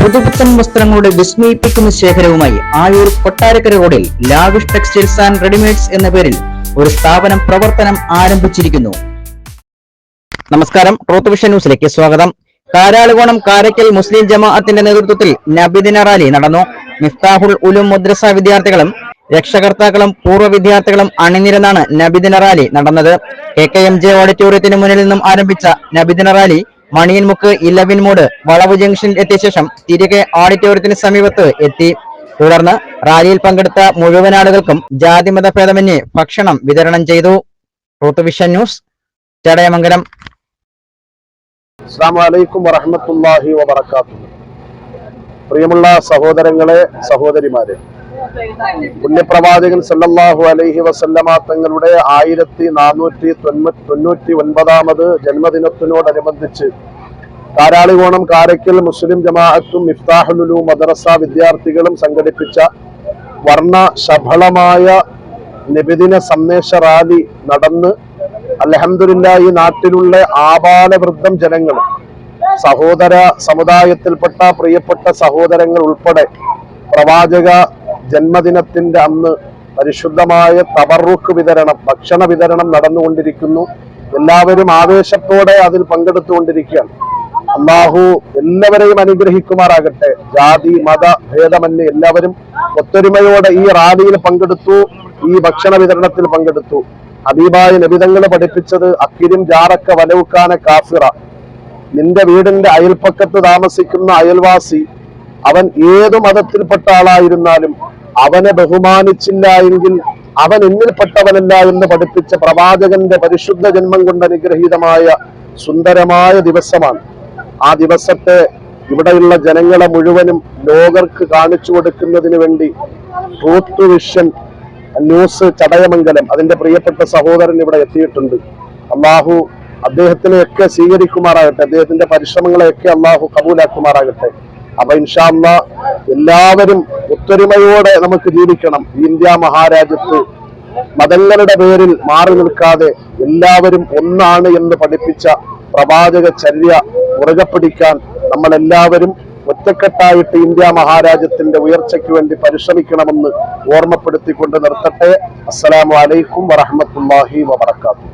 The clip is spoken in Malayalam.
പുതുപുത്തൻ വസ്ത്രങ്ങളുടെ വിസ്മയിപ്പിക്കുന്ന ശേഖരവുമായി ആയൂർ കൊട്ടാരക്കര റോഡിൽ ലാവിഷ് ടെക്സ്റ്റൈൽസ് ആൻഡ് റെഡിമെയ്ഡ്സ് എന്ന പേരിൽ ഒരു സ്ഥാപനം പ്രവർത്തനം ആരംഭിച്ചിരിക്കുന്നു. നമസ്കാരം. ട്രൂത്ത് വിഷൻ ന്യൂസിലേക്ക് സ്വാഗതം. കാരാളുകോണം കാരക്കൽ മുസ്ലിം ജമാഅത്തിന്റെ നേതൃത്വത്തിൽ നബിദിന റാലി നടന്നു. മിഫ്താഹുൽ ഉലും മദ്രസ വിദ്യാർത്ഥികളും രക്ഷകർത്താക്കളും പൂർവ വിദ്യാർത്ഥികളും അണിനിരന്നാണ് നബിദിന റാലി നടന്നത്. കെ കെ എം ജെ ഓഡിറ്റോറിയത്തിന് മുന്നിൽ നിന്നും ആരംഭിച്ച നബിദിന റാലി മണിയൻമുക്ക് ഇലവിൻ മോഡ് വളവ് ജംഗ്ഷനിൽ എത്തിയ ശേഷം തിരികെ ഓഡിറ്റോറിയത്തിന് സമീപത്ത് എത്തി. തുടർന്ന് റാലിയിൽ പങ്കെടുത്ത മുഴുവൻ ആളുകൾക്കും ജാതിമത ഭേദമന്യേ ഭക്ഷണം വിതരണം ചെയ്തു. Truth vision news Chadayamangalam. അസ്സാം വലൈക്കും വറഹമത്തല്ലാഹി വബർക്കാത്തു പ്രിയമുള്ള സഹോദരങ്ങളെ സഹോദരിമാരെ പുണ്യപ്രവാചകൻ സല്ലല്ലാഹു അലൈഹി വസല്ലമ തങ്ങളുടെ ആയിരത്തി നാനൂറ്റി തൊണ്ണൂറ്റി ഒൻപതാമത് ജന്മദിനത്തിനോടനുബന്ധിച്ച് കാരാളികോണം കാരയ്ക്കൽ മുസ്ലിം ജമാഅത്തും മിഫ്താഹുലുലു മദ്രസ വിദ്യാർത്ഥികളും സംഘടിപ്പിച്ച വർണ ശബളമായ നിബിദിന സന്ദേശ റാലി നടന്ന് അലഹമില്ല ഈ നാട്ടിലുള്ള ആബാലവൃദ്ധം ജനങ്ങൾ സഹോദര സമുദായത്തിൽപ്പെട്ട പ്രിയപ്പെട്ട സഹോദരങ്ങൾ ഉൾപ്പെടെ പ്രവാചക ജന്മദിനത്തിന്റെ അന്ന് പരിശുദ്ധമായ തവറുക്ക് വിതരണം ഭക്ഷണ വിതരണം നടന്നുകൊണ്ടിരിക്കുന്നു. എല്ലാവരും ആവേശത്തോടെ അതിൽ പങ്കെടുത്തുകൊണ്ടിരിക്കുകയാണ്. അള്ളാഹു എല്ലാവരെയും അനുഗ്രഹിക്കുമാറാകട്ടെ. ജാതി മത ഭേദമന്യേ എല്ലാവരും ഒത്തൊരുമയോടെ ഈ റാലിയിൽ പങ്കെടുത്തു ഈ ഭക്ഷണ വിതരണത്തിൽ പങ്കെടുത്തു. ഹബീബായ ലഭിതങ്ങൾ പഠിപ്പിച്ചത് അക്കിരും ജാറക്ക വലവുക്കാന കാഫിറ. നിന്റെ വീടിന്റെ അയൽപ്പക്കത്ത് താമസിക്കുന്ന അയൽവാസി അവൻ ഏതു മതത്തിൽപ്പെട്ട ആളായിരുന്നാലും അവനെ ബഹുമാനിച്ചില്ല എങ്കിൽ അവൻ എന്നിൽപ്പെട്ടവനല്ല എന്ന് പഠിപ്പിച്ച പ്രവാചകന്റെ പരിശുദ്ധ ജന്മം കൊണ്ട് അനുഗ്രഹീതമായ സുന്ദരമായ ദിവസമാണ്. ആ ദിവസത്തെ ഇവിടെയുള്ള ജനങ്ങളെ മുഴുവനും ലോകർക്ക് കാണിച്ചു കൊടുക്കുന്നതിന് വേണ്ടി ട്രൂത്ത് വിഷൻ ന്യൂസ് ചടയമംഗലം അതിന്റെ പ്രിയപ്പെട്ട സഹോദരൻ ഇവിടെ എത്തിയിട്ടുണ്ട്. അള്ളാഹു അദ്ദേഹത്തിനെയൊക്കെ സ്വീകരിക്കുമാറാകട്ടെ അദ്ദേഹത്തിന്റെ പരിശ്രമങ്ങളെയൊക്കെ അള്ളാഹു കബൂലാക്കുമാറാകട്ടെ. അപ്പൊ ഇൻഷാല്ല എല്ലാവരും ഒത്തൊരുമയോടെ നമുക്ക് ജീവിക്കണം. ഇന്ത്യ മഹാരാജ്യത്ത് മതങ്ങളുടെ പേരിൽ മാറി നിൽക്കാതെ എല്ലാവരും ഒന്നാണ് എന്ന് പഠിപ്പിച്ച പ്രവാചക ചര്യ മുറുകെ പിടിക്കാൻ നമ്മൾ എല്ലാവരും ഒറ്റക്കെട്ടായിട്ട് ഇന്ത്യ മഹാരാജ്യത്തിന്റെ ഉയർച്ചയ്ക്ക് വേണ്ടി പരിശ്രമിക്കണമെന്ന് ഓർമ്മപ്പെടുത്തിക്കൊണ്ട് നിർത്തട്ടെ. അസ്സലാമു അലൈക്കും വറഹമത്തല്ലാഹി വബർക്കാത്തു